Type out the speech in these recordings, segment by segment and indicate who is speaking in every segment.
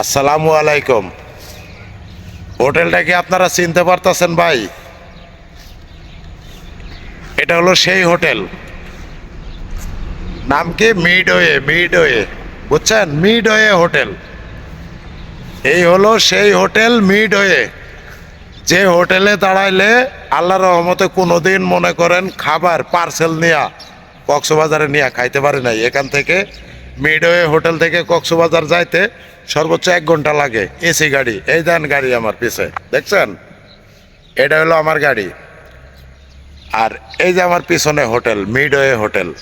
Speaker 1: আসসালামু আলাইকুম। হোটেলটা কি আপনারা চিনতে পারতেছেন ভাই? এটা হলো সেই হোটেল। নাম কি? Midway Midway. বুঝছেন? Midway hotel. এই হলো সেই হোটেল মিডওয়ে। যে হোটেলে দাঁড়াইলে আল্লাহর রহমতে কোনোদিন মনে করেন খাবার, পার্সেল নিয়া, কক্সবাজারে নিয়ে খাইতে পারে নাই। এখান থেকে মিডওয়ে হোটেল থেকে কক্সবাজার যাইতে সর্বোচ্চ এক ঘণ্টা লাগে। এসি গাড়ি, এই দেন গাড়ি আমার পিছে। দেখছেন? এটা হলো আমার গাড়ি। আর এই যে আমার পিছনে হোটেল, মিডওয়ে হোটেল।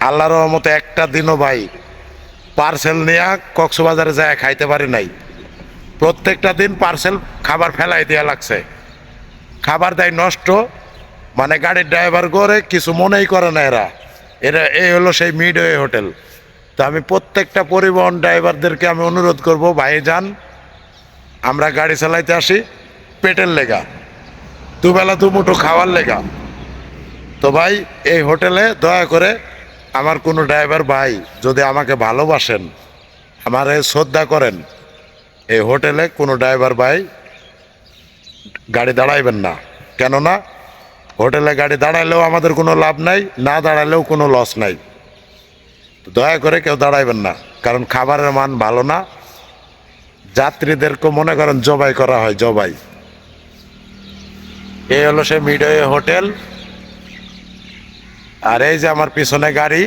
Speaker 1: আল্লাহর রহমতে একটা দিনও ভাই পার্সেল নিয়ে কক্সবাজারে যায়, খাইতে পারি নাই। প্রত্যেকটা দিন পার্সেল খাবার ফেলাই দেওয়া লাগছে। খাবার দেয় নষ্ট মানে গাড়ির ড্রাইভার করে কিছু মনেই করে না এরা। এরা, এই হলো সেই মিডওয়ে হোটেল। তো আমি প্রত্যেকটা পরিবহন ড্রাইভারদেরকে আমি অনুরোধ করব, ভাই, যান। আমরা গাড়ি চালাইতে আসি। পেটের লেগা। দুবেলা দুমুঠো খাওয়ার লেগা। তো ভাই, এই হোটেলে দয়া করে আমার কোনো ড্রাইভার ভাই যদি আমাকে ভালোবাসেন, আমারে শ্রদ্ধা করেন, এই হোটেলে কোনো ড্রাইভার ভাই গাড়ি দাঁড়াইবেন না। কেননা হোটেলে গাড়ি দাঁড়াইলেও আমাদের কোনো লাভ নাই, না দাঁড়ালেও কোনো লস নাই। দয়া করে কেউ দাঁড়াইবেন না, কারণ খাবারের মান ভালো না। যাত্রীদেরকে মনে করেন জবাই করা হয়, জবাই। এই হলো সে মিডওয়ে হোটেল। আর এই যে আমার পিছনে গাড়ি।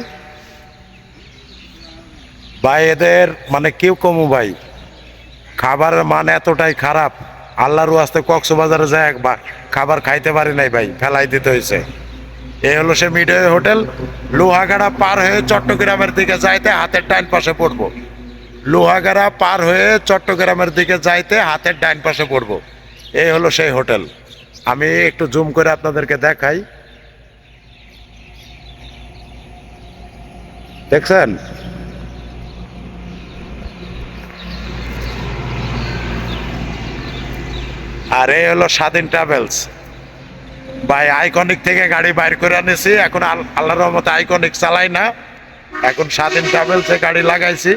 Speaker 1: ভাই এদের মানে কেউ কমু ভাই, খাবারের মান এতটাই খারাপ। আল্লাহর আসতে কক্সবাজারে যায় একবার, খাবার খাইতে পারি নাই ভাই, ফেলাই দিতে হয়েছে এই হলো সে মিডওয়ে হোটেল। লোহাগাড়া পার হয়ে চট্টগ্রামের দিকে যাইতে হাতের ডাইন পাশে পড়ব। লোহাগাড়া পার হয়ে চট্টগ্রামের দিকে যাইতে হাতের ডাইন পাশে পড়ব। এই হলো সেই হোটেল। আমি একটু জুম করে আপনাদেরকে দেখাই। দেখছেন? আর এই হলো স্বাধীন ট্রাভেলস। ভাই আইকনিক থেকে গাড়ি বাইর করে আনেছি। এখন আল- আল্লাহর রহমতে আইকনিক চালাই না। এখন স্বাধীন ট্রাভেলসে গাড়ি লাগাইছি।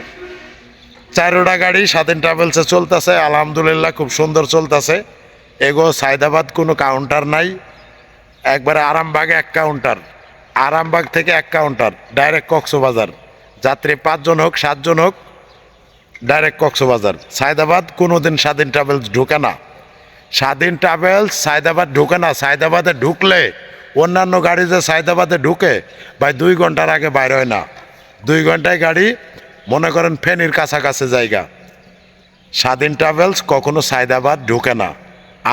Speaker 1: চারোটা গাড়ি স্বাধীন ট্রাভেলসে চলতেছে। আলহামদুলিল্লাহ খুব সুন্দর চলতেছে। এগো সায়দাবাদ কোনো কাউন্টার নাই। একবারে আরামবাগে এক কাউন্টার আরামবাগ থেকে এক কাউন্টার ডাইরেক্ট কক্সবাজার। যাত্রী পাঁচজন হোক, সাতজন হোক ডাইরেক্ট কক্সবাজার। সায়দাবাদ কোনো দিন স্বাধীন ট্রাভেলস ঢুকে না। স্বাধীন ট্রাভেলস, সায়দাবাদ ঢুকে না, সায়দাবাদে ঢুকলে, অন্যান্য গাড়ি যে সায়দাবাদে ঢুকে, ভাই দুই ঘণ্টার আগে বাইর হয় না। দুই ঘন্টায় গাড়ি, মনে করেন ফেনীর কাছাকাছি জায়গা। স্বাধীন ট্রাভেলস কখনো সায়দাবাদ ঢুকে না।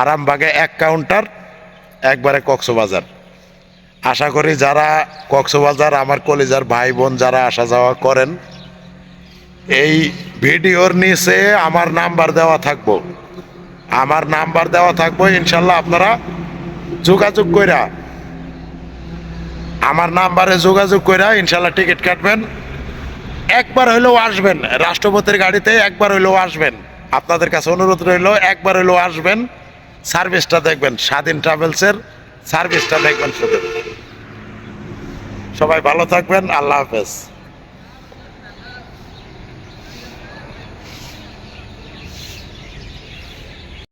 Speaker 1: আরামবাগে এক কাউন্টার একবারে কক্সবাজার। আশা করি যারা কক্সবাজার, আমার কলেজার ভাই বোন যারা আসা যাওয়া করেন, এই ভিডিওর নিচে আমার নাম্বার দেওয়া থাকব। আমার নাম্বার দেওয়া থাকব, ইনশাল্লাহ আপনারা যোগাযোগ কইরা, আমার নাম্বারে যোগাযোগ কইরা ইনশাল্লাহ টিকিট কাটবেন। একবার হইলেও আসবেন, রাষ্ট্রপতির গাড়িতে একবার হইলেও আসবেন। আপনাদের কাছে অনুরোধ রইল, একবার হইলেও আসবেন। সার্ভিসটা দেখবেন, স্বাধীন ট্রাভেলসের সার্ভিসটা দেখবেন শুধু। সবাই ভালো থাকবেন, আল্লাহ হাফেজ।